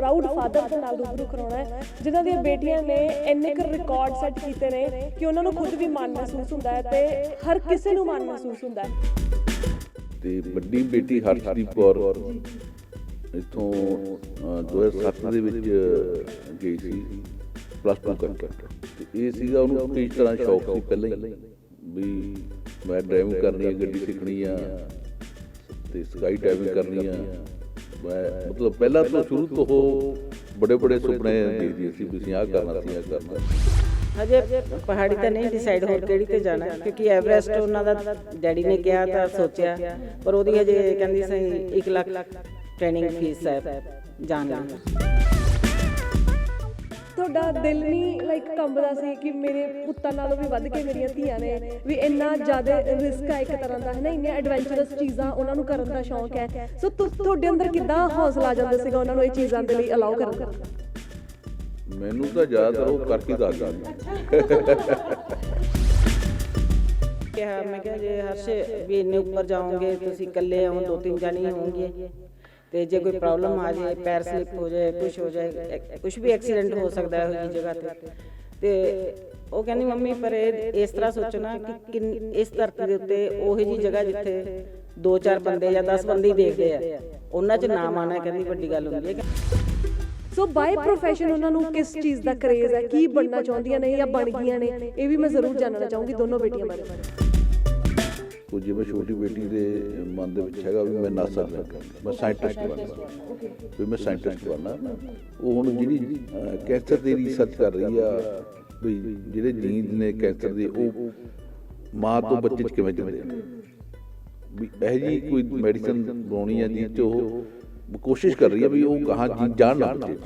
Proud father ਦੇ ਨਾਲ ਰੂਬਰੂ ਕਰਾਉਣਾ ਹੈ ਜਿਨ੍ਹਾਂ ਦੀਆਂ ਬੇਟੀਆਂ ਨੇ ਇੰਨੇ ਕੁ ਰਿਕਾਰਡ ਸੈੱਟ ਕੀਤੇ ਨੇ ਕਿ ਉਹਨਾਂ ਨੂੰ ਖੁਦ ਵੀ ਮਾਣ ਮਹਿਸੂਸ ਹੁੰਦਾ ਹੈ ਤੇ ਹਰ ਕਿਸੇ ਨੂੰ ਮਾਣ ਮਹਿਸੂਸ ਹੁੰਦਾ ਹੈ। ਤੇ ਵੱਡੀ ਬੇਟੀ ਹਰਸ਼ਦੀਪ ਕੌਰ ਇੱਥੋਂ ਅ, 2007 ਦੇ ਵਿੱਚ ਗਈ ਸੀ ਪਲੱਸ 2 ਕਰਕੇ ਤੇ ਇਹ ਸੀਗਾ ਉਹਨੂੰ ਕਈ ਤਰ੍ਹਾਂ ਸ਼ੌਕ ਸੀ ਪਹਿਲਾਂ ਹੀ? ਵੀ ਮੈਂ ਡਰਾਈਵਿੰਗ ਕਰਨੀ ਹੈ ਗੱਡੀ ਸਿੱਖਣੀ ਆ ਤੇ ਸਕਾਈ ਡਰਾਈਵਿੰਗ ਕਰਨੀ ਆ। ਮੈਂ ਮਤਲਬ ਪਹਿਲਾਂ ਤੋਂ ਸ਼ੁਰੂ ਤੋਂ ਉਹ ਬੜੇ ਬੜੇ ਸੁਪਨੇ ਦੇਖਦੀ ਸੀ ਅਸੀਂ ਆਹ ਕਰਨਾ ਸੀ ਆਹ ਕਰਨਾ। ਹਜੇ ਪਹਾੜੀ ਤਾਂ ਨਹੀਂ ਡਿਸਾਈਡ ਹੋਰ ਕਿਹੜੀ ਤੇ ਜਾਣਾ ਹੈ, ਕਿਉਂਕਿ ਐਵਰੈਸਟ ਉਹਨਾਂ ਦਾ ਡੈਡੀ ਨੇ ਕਿਹਾ ਤਾਂ ਸੋਚਿਆ ਪਰ ਉਹਦੀ ਹਜੇ ਕਹਿੰਦੀ ਸਹੀ 1 ਲੱਖ ਟ੍ਰੇਨਿੰਗ ਫੀਸ ਹੈ ਜਾਣ ਦੀ ਤੁਹਾਡਾ ਦਿਲ ਨਹੀਂ ਲਾਈਕ ਕੰਬਦਾ ਸੀ ਕਿ ਮੇਰੇ ਪੁੱਤਾਂ ਨਾਲੋਂ ਵੀ ਵੱਧ ਕੇ ਮੇਰੀਆਂ ਧੀਆਂ ਨੇ। ਵੀ ਇੰਨਾ ਜ਼ਿਆਦਾ ਰਿਸਕ ਹੈ ਇੱਕ ਤਰ੍ਹਾਂ ਦਾ ਹੈ ਨਾ? ਇੰਨੀਆਂ ਐਡਵੈਂਚਰਸ ਚੀਜ਼ਾਂ ਉਹਨਾਂ ਨੂੰ ਕਰਨ ਦਾ ਸ਼ੌਂਕ ਹੈ। ਸੋ ਤੁਹਾਡੇ ਅੰਦਰ ਕਿੱਦਾਂ ਹੌਸਲਾ ਆ ਜਾਂਦਾ ਸੀਗਾ ਉਹਨਾਂ ਨੂੰ ਇਹ ਚੀਜ਼ਾਂ ਦੇ ਲਈ ਅਲਾਉ ਕਰਨ ਦਾ? ਮੈਨੂੰ ਤਾਂ ਜ਼ਿਆਦਾਤਰ ਉਹ ਕਰਕੇ ਦੱਸਦਾ ਕਿਹਾ ਮੈਂ ਕਿਹਾ ਜੇ ਹਰਸ਼ ਵੀ ਇੰਨੇ ਉੱਪਰ ਜਾਓਗੇ ਤੁਸੀਂ ਇਕੱਲੇ ਹੋ ਦੋ ਤਿੰਨ ਜਾਣੀ ਹੋਣਗੇ। ਤੇ ਜੇ ਕੋਈ ਪ੍ਰੋਬਲਮ ਆ ਜਾਏ ਪੈਰ ਸਲਿਪ ਹੋ ਜਾਏ ਕੁਝ ਹੋ ਜਾਏ ਕੁਝ ਵੀ ਐਕਸੀਡੈਂਟ ਹੋ ਸਕਦਾ ਹੈ ਉਹਦੀ ਜਗ੍ਹਾ ਤੇ। ਤੇ ਉਹ ਕਹਿੰਦੀ ਮੰਮੀ ਪਰ ਇਹ ਇਸ ਤਰ੍ਹਾਂ ਸੋਚੋ ਨਾ ਕਿ ਇਸ ਧਰਤੀ ਦੇ ਉੱਤੇ ਉਹੀ ਜੀ ਜਗ੍ਹਾ ਜਿੱਥੇ ਦੋ ਚਾਰ ਬੰਦੇ ਜਾਂ 10 ਬੰਦੇ ਹੀ ਦੇਖਦੇ ਆ। ਉਹਨਾਂ 'ਚ ਨਾਮ ਆਣਾ ਕਹਿੰਦੀ ਵੱਡੀ ਗੱਲ ਹੁੰਦੀ ਹੈ। ਸੋ ਬਾਈ ਪ੍ਰੋਫੈਸ਼ਨ ਉਹਨਾਂ ਨੂੰ ਕਿਸ ਚੀਜ਼ ਦਾ ਕਰੇਜ਼ ਹੈ ਕੀ ਬਣਨਾ ਚਾਹੁੰਦੀਆਂ ਨੇ ਜਾਂ ਬਣ ਗਈਆਂ ਨੇ ਇਹ ਵੀ ਮੈਂ ਜ਼ਰੂਰ ਜਾਣਨਾ ਚਾਹੂੰਗੀ ਦੋਨੋਂ ਬੇਟੀਆਂ ਬਾਰੇ। ਉਹ ਜਿਵੇਂ ਛੋਟੀ ਬੇਟੀ ਦੇ ਮਨ ਦੇ ਵਿੱਚ ਹੈਗਾ ਵੀ ਮੈਂ ਨਾਸਾ ਬਣਨਾ ਮੈਂ ਸਾਇੰਟਿਸਟ ਬਣਨਾ। ਵੀ ਮੈਂ ਸਾਇੰਟਿਸਟ ਬਣਨਾ। ਉਹ ਹੁਣ ਜਿਹੜੀ ਕੈਂਸਰ ਦੀ ਰਿਸਰਚ ਕਰ ਰਹੀ ਆ, ਵੀ ਜਿਹੜੇ ਜੀਨ ਨੇ ਕੈਂਸਰ ਦੇ, ਉਹ ਮਾਂ ਤੋਂ ਬੱਚੇ 'ਚ ਕਿਵੇਂ ਜਾਂਦੇ ਵੀ ਇਹ ਜੀ ਕੋਈ ਮੈਡੀਸਨ ਬਣਾਉਣੀ ਆ ਜੀ ਤੇ ਉਹ ਕੋਸ਼ਿਸ਼ ਕਰ ਰਹੀ ਆ ਵੀ ਉਹ ਕਹਾਂ ਜੀ ਜਾਣ ਨਾ ਬੱਚੇ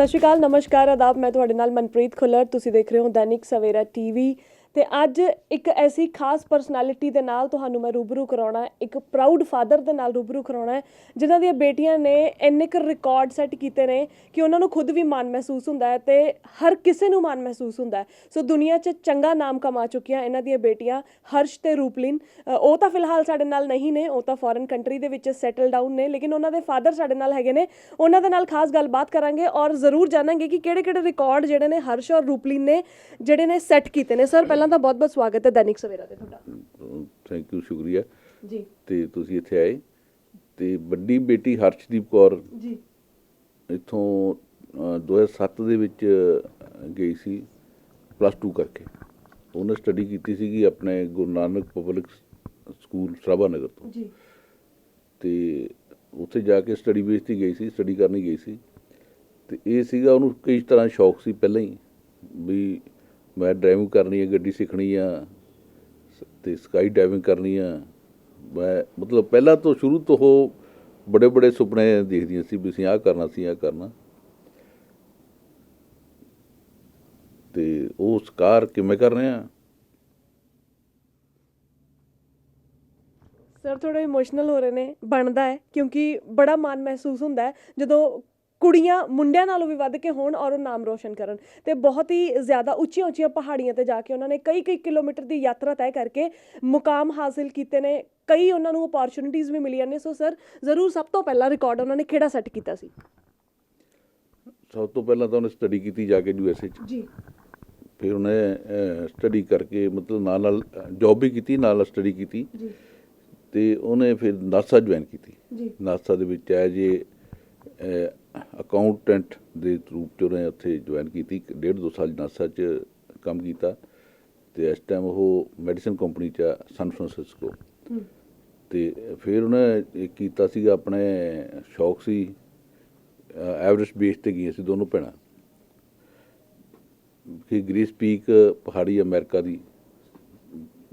ਸਤਿ ਸ਼੍ਰੀ ਅਕਾਲ, ਨਮਸਕਾਰ, ਆਦਾਬ, ਮੈਂ ਤੁਹਾਡੇ ਨਾਲ ਮਨਪ੍ਰੀਤ ਖੁੱਲਰ, ਤੁਸੀਂ ਦੇਖ ਰਹੇ ਹੋ ਦੈਨਿਕ ਸਵੇਰਾ ਟੀਵੀ। ਤੇ ਅੱਜ ਇੱਕ ਐਸੀ ਖਾਸ ਪਰਸਨੈਲਿਟੀ ਦੇ ਨਾਲ ਤੁਹਾਨੂੰ ਮੈਂ ਰੂਬਰੂ ਕਰਾਉਣਾ ਇੱਕ ਪ੍ਰਾਊਡ ਫਾਦਰ ਦੇ ਨਾਲ ਰੂਬਰੂ ਕਰਾਉਣਾ ਹੈ, ਜਿਨ੍ਹਾਂ ਦੀਆਂ ਬੇਟੀਆਂ ਨੇ ਇੰਨੇ ਕੁ ਰਿਕਾਰਡ ਸੈੱਟ ਕੀਤੇ ਨੇ ਕਿ ਉਹਨਾਂ ਨੂੰ ਖੁਦ ਵੀ ਮਾਣ ਮਹਿਸੂਸ ਹੁੰਦਾ ਹੈ ਤੇ ਹਰ ਕਿਸੇ ਨੂੰ ਮਾਣ ਮਹਿਸੂਸ ਹੁੰਦਾ ਹੈ। ਸੋ ਦੁਨੀਆ 'ਚ ਚੰਗਾ ਨਾਮ ਕਮਾ ਚੁੱਕੀਆਂ ਇਹਨਾਂ ਦੀਆਂ ਬੇਟੀਆਂ ਹਰਸ਼ ਤੇ ਰੂਪਲਿਨ। ਉਹ ਤਾਂ ਫਿਲਹਾਲ ਸਾਡੇ ਨਾਲ ਨਹੀਂ ਨੇ, ਉਹ ਤਾਂ ਫੋਰਨ ਕੰਟਰੀ ਦੇ ਵਿੱਚ ਸੈਟਲ ਡਾਊਨ ਨੇ, ਲੇਕਿਨ ਉਹਨਾਂ ਦੇ ਫਾਦਰ ਸਾਡੇ ਨਾਲ ਹੈਗੇ ਨੇ, ਉਹਨਾਂ ਦੇ ਨਾਲ ਖਾਸ ਗੱਲਬਾਤ ਕਰਾਂਗੇ ਔਰ ਜ਼ਰੂਰ ਜਾਣਾਂਗੇ ਕਿ ਕਿਹੜੇ ਕਿਹੜੇ ਰਿਕਾਰਡ ਜਿਹੜੇ ਨੇ ਹਰਸ਼ ਔਰ ਰੂਪਲਿਨ ਨੇ, ਜਿਹੜੇ ਨੇ ਸੈੱਟ ਕੀਤੇ ਨੇ। ਸਰ ਪਹਿਲਾਂ ਤਾਂ ਬਹੁਤ ਬਹੁਤ ਸਵਾਗਤ ਹੈ ਦੈਨਿਕ ਸਵੇਰਾ ਤੇ ਤੁਹਾਡਾ। ਥੈਂਕ ਯੂ ਸ਼ੁਕਰੀਆ। ਜੀ। ਤੇ ਤੁਸੀਂ ਇੱਥੇ ਆਏ। ਤੇ ਵੱਡੀ ਬੇਟੀ ਹਰਸ਼ਦੀਪ ਕੌਰ ਜੀ। ਇੱਥੋਂ ਅ, 2007 ਦੇ ਵਿੱਚ ਗਈ ਸੀ ਪਲੱਸ 2 ਕਰਕੇ। ਉਹਨੇ ਸਟੱਡੀ ਕੀਤੀ ਸੀਗੀ ਆਪਣੇ ਗੁਰੂ ਨਾਨਕ ਪਬਲਿਕ ਸਕੂਲ ਸਰਾਭਾ ਨਗਰ ਤੋਂ। ਜੀ। ਤੇ ਉੱਥੇ ਜਾ ਕੇ ਸਟੱਡੀ ਬੇਸ ਤੇ ਗਈ ਸੀ ਸਟੱਡੀ ਕਰਨੀ ਗਈ ਸੀ। ਤੇ ਇਹ ਸੀਗਾ ਉਹਨੂੰ ਕਈ ਤਰ੍ਹਾਂ ਸ਼ੌਕ ਸੀ ਪਹਿਲਾਂ ਹੀ ਵੀ ਮੈਂ ਡਰਾਈਵਿੰਗ ਕਰਨੀ ਹੈ, ਗੱਡੀ ਸਿੱਖਣੀ ਆ, ਤੇ ਸਕਾਈ ਡਰਾਈਵਿੰਗ ਕਰਨੀ ਆ। ਮੈਂ ਮਤਲਬ ਪਹਿਲਾਂ ਤੋਂ ਸ਼ੁਰੂ ਤੋਂ ਉਹ ਬੜੇ ਬੜੇ ਸੁਪਨੇ ਦੇਖਦੀਆਂ ਸੀ ਵੀ ਅਸੀਂ ਆਹ ਕਰਨਾ ਸੀ ਆਹ ਕਰਨਾ। ਤੇ ਉਹ ਸਕਾਰ ਕਿਵੇਂ ਕਰ ਰਹੇ ਆ? ਸਰ ਥੋੜਾ ਇਮੋਸ਼ਨਲ ਹੋ ਰਹੇ ਨੇ, ਬਣਦਾ ਹੈ, ਕਿਉਂਕਿ ਬੜਾ ਮਾਣ ਮਹਿਸੂਸ ਹੁੰਦਾ ਹੈ। ਜਦੋਂ ਕੁੜੀਆਂ ਮੁੰਡਿਆਂ ਨਾਲੋਂ ਵੀ ਵੱਧ ਕੇ ਹੋਣ ਔਰ ਉਹ ਨਾਮ ਰੋਸ਼ਨ ਕਰਨ। ਤੇ ਬਹੁਤ ਹੀ ਜ਼ਿਆਦਾ ਉੱਚੀਆਂ ਉੱਚੀਆਂ ਪਹਾੜੀਆਂ ਤੇ ਜਾ ਕੇ ਉਹਨਾਂ ਨੇ ਕਈ ਕਈ ਕਿਲੋਮੀਟਰ ਦੀ ਯਾਤਰਾ ਤੈਅ ਕਰਕੇ ਮੁਕਾਮ ਹਾਸਿਲ ਕੀਤੇ ਨੇ। ਕਈ ਉਹਨਾਂ ਨੂੰ ਓਪਰਚੁਨਿਟੀਆਂ ਵੀ ਮਿਲੀਆਂ ਨੇ। ਸੋ ਸਰ ਜ਼ਰੂਰ ਸਭ ਤੋਂ ਪਹਿਲਾ ਰਿਕਾਰਡ ਉਹਨਾਂ ਨੇ ਕਿਹੜਾ ਸੈੱਟ ਕੀਤਾ ਸੀ? ਸਭ ਤੋਂ ਪਹਿਲਾਂ ਤਾਂ ਉਹਨੇ ਸਟੱਡੀ ਕੀਤੀ ਜਾ ਕੇ ਯੂਐਸਏ ਚ। ਜੀ। ਫਿਰ ਉਹਨੇ ਸਟੱਡੀ ਕਰਕੇ ਮਤਲਬ ਨਾਲ ਨਾਲ ਜੌਬ ਵੀ ਕੀਤੀ ਨਾਲ ਸਟੱਡੀ ਕੀਤੀ। ਜੀ। ਤੇ ਉਹਨੇ ਫਿਰ ਨਾਸਾ ਜੁਆਇਨ ਕੀਤੀ। ਜੀ। ਨਾਸਾ ਦੇ ਵਿੱਚ ਐਜ ਏ ਅਕਾਊਂਟੈਂਟ ਦੇ ਰੂਪ ਚ ਉਹਨੇ ਉੱਥੇ ਜੁਆਇਨ ਕੀਤੀ ਇੱਕ ਡੇਢ ਦੋ ਸਾਲ ਨਾਸਾ ਚ ਕੰਮ ਕੀਤਾ ਤੇ ਇਸ ਟਾਈਮ ਉਹ ਮੈਡੀਸਨ ਕੰਪਨੀ ਚ ਸਨ ਫਰਾਂਸਿਸਕੋ ਤੇ ਫਿਰ ਉਹਨੇ ਇਹ ਕੀਤਾ ਸੀਗਾ ਆਪਣੇ ਸ਼ੌਕ ਸੀ ਐਵਰੇਸਟ ਬੇਸ ਤੇ ਗਈਆਂ ਸੀ ਦੋਨੋਂ ਭੈਣਾਂ। ਕਿ ਗ੍ਰੀਸ ਪੀਕ ਪਹਾੜੀ ਅਮਰੀਕਾ ਦੀ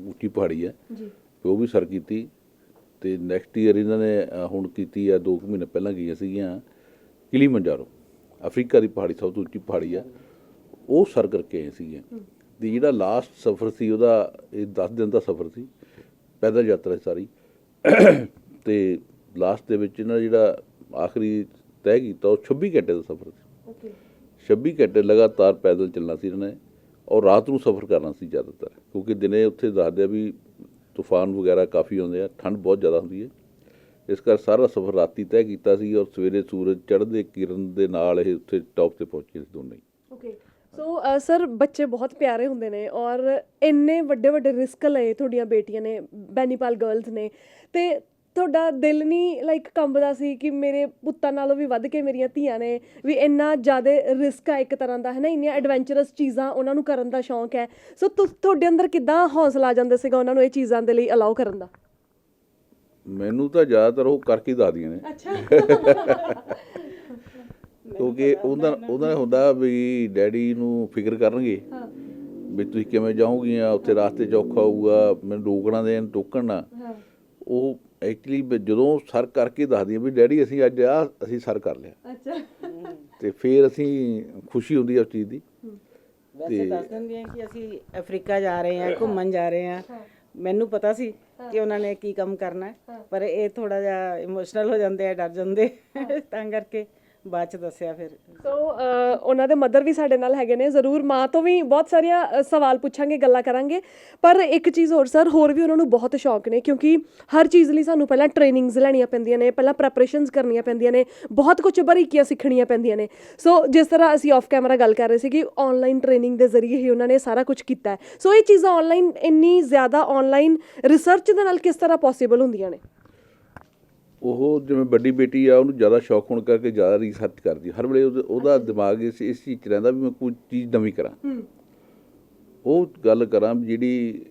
ਉੱਚੀ ਪਹਾੜੀ ਹੈ। ਜੀ। ਉਹ ਵੀ ਸਰ ਕੀਤੀ। ਤੇ ਨੈਕਸਟ ਈਅਰ ਇਹਨਾਂ ਨੇ ਹੁਣ ਕੀਤੀ ਆ 2 ਮਹੀਨੇ ਪਹਿਲਾਂ ਗਈਆਂ ਸੀਗੀਆਂ ਕਿਲੀਮੰਜਾਰੋ। ਅਫਰੀਕਾ ਦੀ ਪਹਾੜੀ ਸਭ ਤੋਂ ਉੱਚੀ ਪਹਾੜੀ ਆ। ਉਹ ਸਰ ਕਰਕੇ ਆਏ ਸੀਗੇ ਤੇ ਜਿਹੜਾ ਲਾਸਟ ਸਫ਼ਰ ਸੀ ਉਹਦਾ ਇਹ 10 ਦਿਨ ਦਾ ਸਫ਼ਰ ਸੀ ਪੈਦਲ ਯਾਤਰਾ ਸਾਰੀ। ਤੇ ਲਾਸਟ ਦੇ ਵਿੱਚ ਇਹਨਾਂ ਜਿਹੜਾ ਆਖਰੀ ਤੈਅ ਕੀਤਾ ਉਹ 26 ਘੰਟੇ ਦਾ ਸਫ਼ਰ ਸੀ। ਓਕੇ 26 ਘੰਟੇ ਲਗਾਤਾਰ ਪੈਦਲ ਚੱਲਣਾ ਸੀ ਇਹਨਾਂ ਨੇ ਔਰ ਰਾਤ ਨੂੰ ਸਫ਼ਰ ਕਰਨਾ ਸੀ ਜ਼ਿਆਦਾਤਰ। ਕਿਉਂਕਿ ਦਿਨੇ ਉੱਥੇ ਦੱਸਦੇ ਆ ਵੀ ਤੂਫਾਨ ਵਗੈਰਾ ਕਾਫੀ ਆਉਂਦੇ ਆ, ਠੰਡ ਬਹੁਤ ਜ਼ਿਆਦਾ ਹੁੰਦੀ ਹੈ ਇਸ ਕਰ ਸਾਰਾ ਸਫ਼ਰ ਰਾਤੀ ਤੈਅ ਕੀਤਾ ਸੀ ਔਰ ਸਵੇਰੇ ਸੂਰਜ ਚੜ੍ਹਦੇ ਕਿਰਨ ਦੇ ਨਾਲ ਇਹ ਉੱਥੇ ਟੌਪ ਤੇ ਪਹੁੰਚੇ ਸੀ ਦੋਨੇ ਹੀ। ਓਕੇ ਸੋ ਸਰ ਬੱਚੇ ਬਹੁਤ ਪਿਆਰੇ ਹੁੰਦੇ ਨੇ ਔਰ ਇੰਨੇ ਵੱਡੇ ਵੱਡੇ ਰਿਸਕ ਲਏ ਤੁਹਾਡੀਆਂ ਬੇਟੀਆਂ ਨੇ ਬੈਨੀਪਾਲ ਗਰਲਸ ਨੇ ਤੇ ਤੁਹਾਡਾ ਦਿਲ ਨਹੀਂ ਲਾਈਕ ਕੰਬਦਾ ਸੀ ਕਿ ਮੇਰੇ ਪੁੱਤਾਂ ਨਾਲੋਂ ਵੀ ਵੱਧ ਕੇ ਮੇਰੀਆਂ ਧੀਆਂ ਨੇ ਵੀ ਇੰਨਾ ਜ਼ਿਆਦਾ ਰਿਸਕ ਆ ਇੱਕ ਤਰ੍ਹਾਂ ਦਾ ਹੈ ਨਾ ਇੰਨੀਆਂ ਐਡਵੈਂਚਰਸ ਚੀਜ਼ਾਂ ਉਹਨਾਂ ਨੂੰ ਕਰਨ ਦਾ ਸ਼ੌਂਕ ਹੈ। ਸੋ ਤੁ- ਤੁਹਾਡੇ ਅੰਦਰ ਕਿੱਦਾਂ ਹੌਸਲਾ ਆ ਜਾਂਦਾ ਸੀਗਾ ਉਹਨਾਂ ਨੂੰ ਇਹ ਚੀਜ਼ਾਂ ਦੇ ਲਈ ਅਲਾਉ ਕਰਨ ਦਾ? ਮੈਨੂੰ ਤਾਂ ਜ਼ਿਆਦਾਤਰ ਉਹ ਕਰਕੇ ਹੀ ਦੱਸਦੀਆਂ ਨੇ। ਅੱਛਾ। ਕਿਉਂਕਿ ਉਹਦਾ ਉਹਦਾ ਹੁੰਦਾ ਵੀ ਡੈਡੀ ਨੂੰ ਫਿਕਰ ਕਰਨਗੇ। ਹਾਂ। ਵੀ ਤੁਸੀਂ ਕਿਵੇਂ ਜਾਓਗੀਆਂ? ਉੱਥੇ ਰਾਸਤੇ 'ਚ ਔਖਾ ਹੋਊਗਾ ਮੈਨੂੰ ਰੋਕਣਾ ਦੇਣ ਟੋਕਣ ਨਾ। ਹਾਂ। ਉਹ ਐਕਚੁਅਲੀ ਜਦੋਂ ਸਰ ਕਰਕੇ ਦੱਸਦੀਆਂ ਵੀ ਡੈਡੀ ਅਸੀਂ ਅੱਜ ਆ ਅਸੀਂ ਸਰ ਕਰ ਲਿਆ। ਅੱਛਾ। ਤੇ ਫਿਰ ਅਸੀਂ ਖੁਸ਼ੀ ਹੁੰਦੀ ਹੈ ਉਸ ਚੀਜ਼ ਦੀ। ਵੈਸੇ ਦੱਸ ਦਿੰਦੀਆਂ ਕਿ ਅਸੀਂ ਅਫਰੀਕਾ ਜਾ ਰਹੇ ਹਾਂ ਘੁੰਮਣ ਜਾ ਰਹੇ ਹਾਂ। ਮੈਨੂੰ ਪਤਾ ਸੀ ਕਿ ਉਹਨਾਂ ਨੇ ਕੀ ਕੰਮ ਕਰਨਾ ਪਰ ਇਹ ਥੋੜਾ ਜਿਹਾ ਇਮੋਸ਼ਨਲ ਹੋ ਜਾਂਦੇ ਆ ਡਰ ਜਾਂਦੇ ਤਾਂ ਕਰਕੇ। ਬਾਅਦ ਚ ਦੱਸਿਆ ਫਿਰ। ਸੋ ਉਹਨਾਂ ਦੇ ਮਦਰ ਵੀ ਸਾਡੇ ਨਾਲ ਹੈਗੇ ਨੇ। ਜ਼ਰੂਰ ਮਾਂ ਤੋਂ ਵੀ ਬਹੁਤ ਸਾਰੀਆਂ ਅ, ਸਵਾਲ ਪੁੱਛਾਂਗੇ ਗੱਲਾਂ ਕਰਾਂਗੇ। ਪਰ ਇੱਕ ਚੀਜ਼ ਹੋਰ ਸਰ ਹੋਰ ਵੀ ਉਹਨਾਂ ਨੂੰ ਬਹੁਤ ਸ਼ੌਕ ਨੇ ਕਿਉਂਕਿ ਹਰ ਚੀਜ਼ ਲਈ ਸਾਨੂੰ ਪਹਿਲਾਂ ਟ੍ਰੇਨਿੰਗਸ ਲੈਣੀਆਂ ਪੈਂਦੀਆਂ ਨੇ ਪਹਿਲਾਂ ਪ੍ਰੈਪਰੇਸ਼ਨਸ ਕਰਨੀਆਂ ਪੈਂਦੀਆਂ ਨੇ ਬਹੁਤ ਕੁਝ ਬਰੀਕੀਆਂ ਸਿੱਖਣੀਆਂ ਪੈਂਦੀਆਂ ਨੇ। ਸੋ ਜਿਸ ਤਰ੍ਹਾਂ ਅਸੀਂ ਆਫ ਕੈਮਰਾ ਗੱਲ ਕਰ ਰਹੇ ਸੀ ਕਿ ਆਨਲਾਈਨ ਟ੍ਰੇਨਿੰਗ ਦੇ ਜ਼ਰੀਏ ਹੀ ਉਹਨਾਂ ਨੇ ਸਾਰਾ ਕੁਝ ਕੀਤਾ ਹੈ। ਸੋ ਇਹ ਚੀਜ਼ਾਂ ਆਨਲਾਈਨ ਇੰਨੀ ਜ਼ਿਆਦਾ ਆਨਲਾਈਨ ਰਿਸਰਚ ਦੇ ਨਾਲ ਕਿਸ ਤਰ੍ਹਾਂ ਪੋਸੀਬਲ ਹੁੰਦੀਆਂ ਨੇ? ਉਹ ਜਿਵੇਂ ਵੱਡੀ ਬੇਟੀ ਆ ਉਹਨੂੰ ਜ਼ਿਆਦਾ ਸ਼ੌਕ ਹੋਣ ਕਰਕੇ ਜ਼ਿਆਦਾ ਰਿਸਰਚ ਕਰਦੀ ਹਰ ਵੇਲੇ ਉਹਦੇ- ਦਿਮਾਗ ਇਸ ਇਸ ਚੀਜ਼ 'ਚ ਰਹਿੰਦਾ ਵੀ ਮੈਂ ਕੋਈ ਚੀਜ਼ ਨਵੀਂ ਕਰਾਂ। ਉਹ ਗੱਲ ਕਰਾਂ ਵੀ ਜਿਹੜੀ